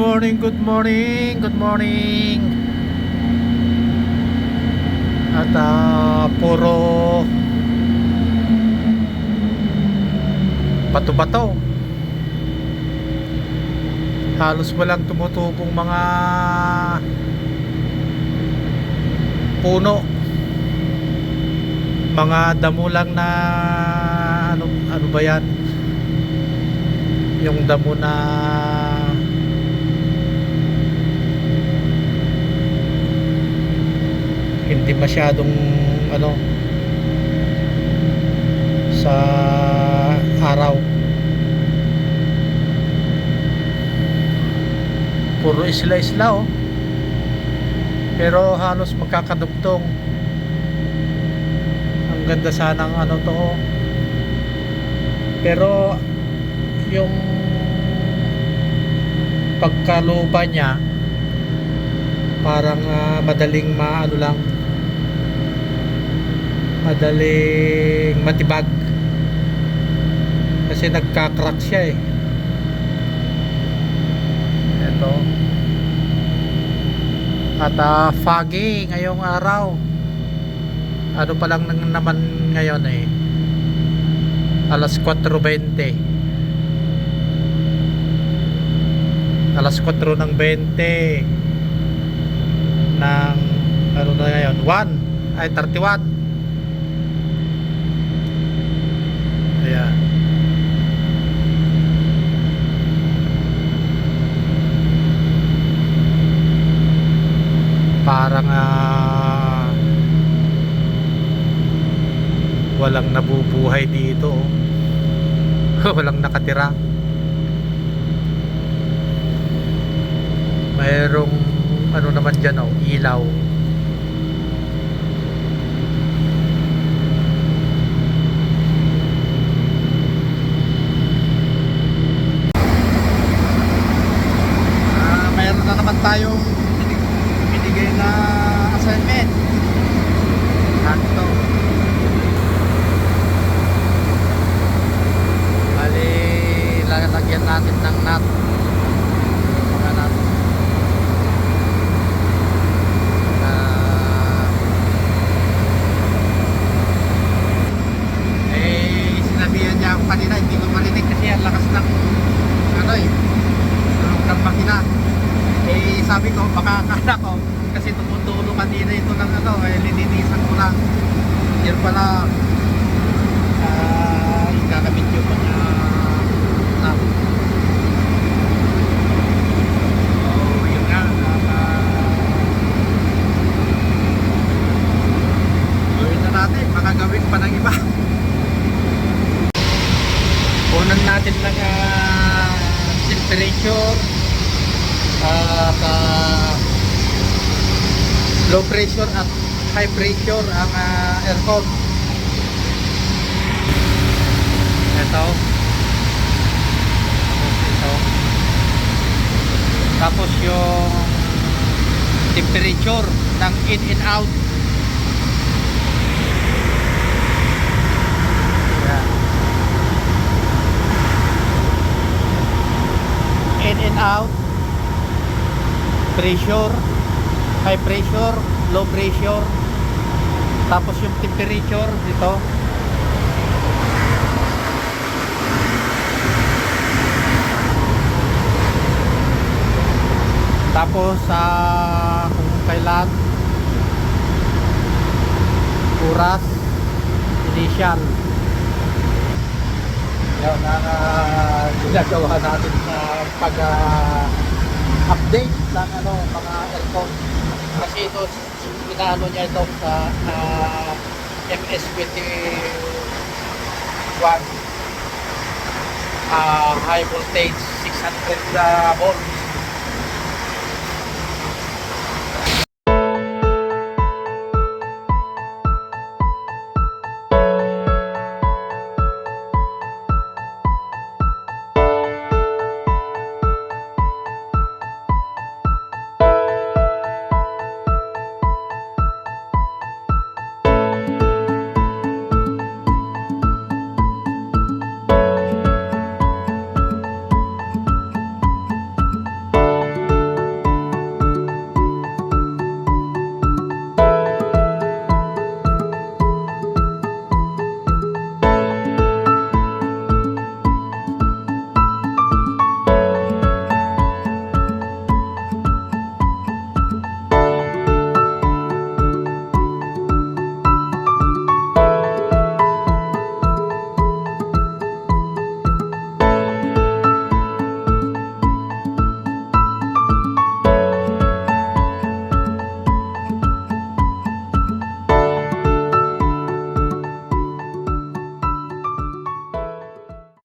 morning, good morning, good morning. At ah, puro bato-bato. Halos walang tumutubong mga puno. Mga damo lang na ano ano ba 'yan? Yung damo na hindi masyadong ano sa araw. Puro isla isla oh. Pero halos magkakadugtong. Ang ganda sanang ano to oh. pero yung pagkaluba niya parang ah, madaling maano lang madaling matibag. Kasi nagka-crack siya eh. Eto. At ah, foggy ngayong araw. Ano pa lang naman ngayon eh. Alas 4.20 alas 4 ng 20 ng ano na ngayon 1 ay 31 ayan parang ah, walang nabubuhay dito oh. walang nakatira mayroong ano naman dyan oh, ilaw binigay na assignment. Kanto Bali lalagyan natin ng nut. Mga nut. Ah, eh sinabihan niya ako kanina hindi ko marinig kasi ang lakas ng ano eh tulog ng eh sabi ko baka akala tumutulo kanina ito ng ano eh lininisan ko lang. Yan pala ah ikakabit yung mga na oh yun nga ah, gawin na natin makagawin pa ng iba. Unan natin ng temperature at ah, low pressure at high pressure ang ah, aircon. Ito. Ito. Tapos yung temperature ng in and out. In and out. Pressure high pressure low pressure tapos yung temperature dito tapos sa kung kailan oras initial. Yun ang uh, ginagawa natin sa pag ah, update ng ano mga aircon kasi ito inaano niya ito sa uh, MS21 ah high voltage 600 uh, volts